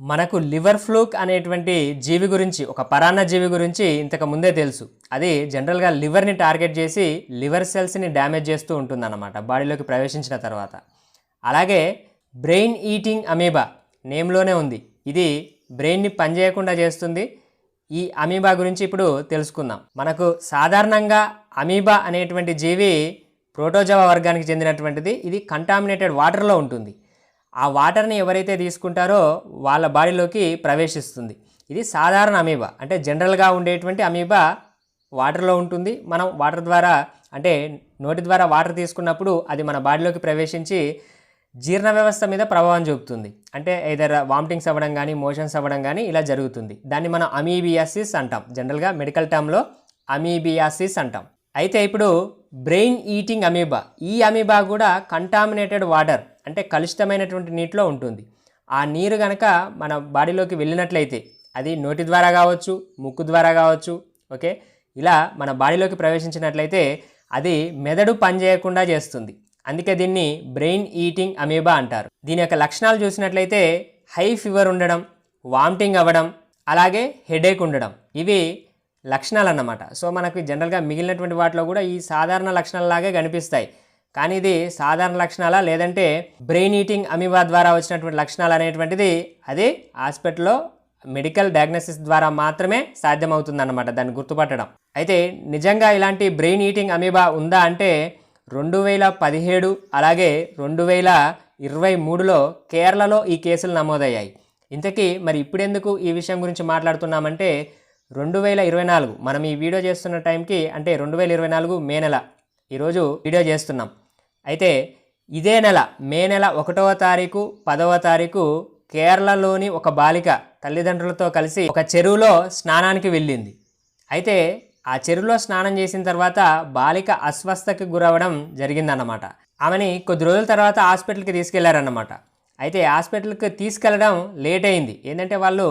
మనకు liver fluke అనేటువంటి జీవి గురించి ఒక పరాన్న జీవి గురించి ఇంతకు ముందే తెలుసు. అది జనరల్గా లివర్ని టార్గెట్ చేసి లివర్ సెల్స్ని డ్యామేజ్ చేస్తూ ఉంటుందన్నమాట బాడీలోకి ప్రవేశించిన తర్వాత. అలాగే బ్రెయిన్ ఈటింగ్ అమీబా నేమ్లోనే ఉంది. ఇది బ్రెయిన్ని పనిచేయకుండా చేస్తుంది. ఈ అమీబా గురించి ఇప్పుడు తెలుసుకుందాం. మనకు సాధారణంగా అమీబా అనేటువంటి జీవి ప్రోటోజవా వర్గానికి చెందినటువంటిది. ఇది కంటామినేటెడ్ వాటర్లో ఉంటుంది. ఆ వాటర్ని ఎవరైతే తీసుకుంటారో వాళ్ళ బాడీలోకి ప్రవేశిస్తుంది. ఇది సాధారణ అమీబా. అంటే జనరల్గా ఉండేటువంటి అమీబా వాటర్లో ఉంటుంది. మనం వాటర్ ద్వారా అంటే నోటి ద్వారా వాటర్ తీసుకున్నప్పుడు అది మన బాడీలోకి ప్రవేశించి జీర్ణ వ్యవస్థ మీద ప్రభావం చూపుతుంది. అంటే ఏదైనా వామిటింగ్స్ అవ్వడం కానీ మోషన్స్ అవ్వడం కానీ ఇలా జరుగుతుంది. దాన్ని మనం అమీబియాసిస్ అంటాం. జనరల్గా మెడికల్ టర్మ్లో అమీబియాసిస్ అంటాం. అయితే ఇప్పుడు బ్రెయిన్ ఈటింగ్ అమీబా. ఈ అమీబా కూడా కంటామినేటెడ్ వాటర్ అంటే కలుషితమైనటువంటి నీటిలో ఉంటుంది. ఆ నీరు కనుక మన బాడీలోకి వెళ్ళినట్లయితే అది నోటి ద్వారా కావచ్చు ముక్కు ద్వారా కావచ్చు ఓకే? ఇలా మన బాడీలోకి ప్రవేశించినట్లయితే అది మెదడు పనిచేయకుండా చేస్తుంది. అందుకే దీన్ని బ్రెయిన్ ఈటింగ్ అమీబా అంటారు. దీని యొక్క లక్షణాలు చూసినట్లయితే హై ఫీవర్ ఉండడం వామిటింగ్ అవ్వడం అలాగే హెడేక్ ఉండడం ఇవి లక్షణాలు అన్నమాట సో మనకు జనరల్గా మిగిలినటువంటి వాటిలో కూడా ఈ సాధారణ లక్షణాలలాగే కనిపిస్తాయి. కానీ ఇది సాధారణ లక్షణాలా? లేదంటే బ్రెయిన్ ఈటింగ్ అమీబా ద్వారా వచ్చినటువంటి లక్షణాలు అనేటువంటిది అది హాస్పిటల్లో మెడికల్ డయాగ్నోసిస్ ద్వారా మాత్రమే సాధ్యమవుతుందన్నమాట దాన్ని గుర్తుపట్టడం. అయితే నిజంగా ఇలాంటి బ్రెయిన్ ఈటింగ్ అమీబా ఉందా అంటే రెండు వేల పదిహేడు అలాగే రెండు వేల ఇరవై మూడులో కేరళలో ఈ కేసులు నమోదయ్యాయి. ఇంతకీ మరి ఇప్పుడెందుకు ఈ విషయం గురించి మాట్లాడుతున్నామంటే రెండు వేల ఇరవై నాలుగు మనం ఈ వీడియో చేస్తున్న టైంకి అంటే రెండు వేల ఇరవై నాలుగు మే నెల. ఈరోజు వీడియో చేస్తున్నాం. అయితే ఇదే నెల మే నెల ఒకటవ తారీఖు పదవ తారీఖు కేరళలోని ఒక బాలిక తల్లిదండ్రులతో కలిసి ఒక చెరువులో స్నానానికి వెళ్ళింది. అయితే ఆ చెరువులో స్నానం చేసిన తర్వాత బాలిక అస్వస్థకి గురవడం జరిగిందన్నమాట. ఆమెని కొద్ది రోజుల తర్వాత హాస్పిటల్కి తీసుకెళ్ళారన్నమాట. అయితే హాస్పిటల్కి తీసుకెళ్ళడం లేట్ అయింది. ఏంటంటే వాళ్ళు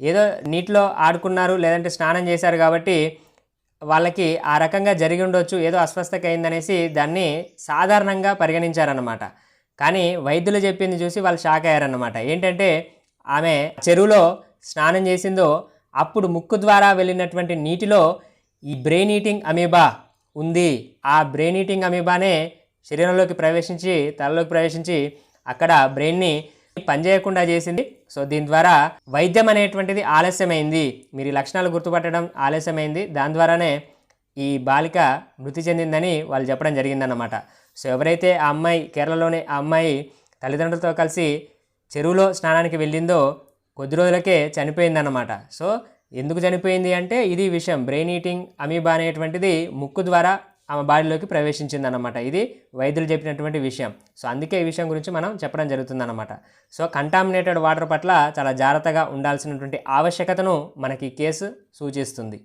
ఏదో నీటిలో ఆడుకున్నారు లేదంటే స్నానం చేశారు కాబట్టి వాళ్ళకి ఆ రకంగా జరిగి ఉండొచ్చు ఏదో అస్వస్థత అయిందనేసి దాన్ని సాధారణంగా పరిగణించారన్నమాట. కానీ వైద్యులు చెప్పింది చూసి వాళ్ళు షాక్ అయ్యారన్నమాట. ఏంటంటే ఆమె చెరువులో స్నానం చేసిందో అప్పుడు ముక్కు ద్వారా వెళ్ళినటువంటి నీటిలో ఈ బ్రెయిన్ ఈటింగ్ అమీబా ఉంది. ఆ బ్రెయిన్ ఈటింగ్ అమీబానే శరీరంలోకి ప్రవేశించి తలలోకి ప్రవేశించి అక్కడ బ్రెయిన్ని పనిచేయకుండా చేసింది. సో దీని ద్వారా వైద్యం అనేటువంటిది ఆలస్యమైంది. మీరు లక్షణాలు గుర్తుపట్టడం ఆలస్యమైంది. దాని ద్వారానే ఈ బాలిక మృతి చెందిందని వాళ్ళు చెప్పడం జరిగిందన్నమాట. సో ఎవరైతే ఆ అమ్మాయి కేరళలోని ఆ అమ్మాయి తల్లిదండ్రులతో కలిసి చెరువులో స్నానానికి వెళ్ళిందో కొద్ది రోజులకే చనిపోయిందన్నమాట. సో ఎందుకు చనిపోయింది అంటే ఇది విషయం. బ్రెయిన్ ఈటింగ్ అమీబా అనేటువంటిది ముక్కు ద్వారా ఆమె బాడీలోకి ప్రవేశించిందనమాట ఇది వైద్యులు చెప్పినటువంటి విషయం. సో అందుకే ఈ విషయం గురించి మనం చెప్పడం జరుగుతుందన్నమాట. సో కంటామినేటెడ్ వాటర్ పట్ల చాలా జాగ్రత్తగా ఉండాల్సినటువంటి ఆవశ్యకతను మనకి కేసు సూచిస్తుంది.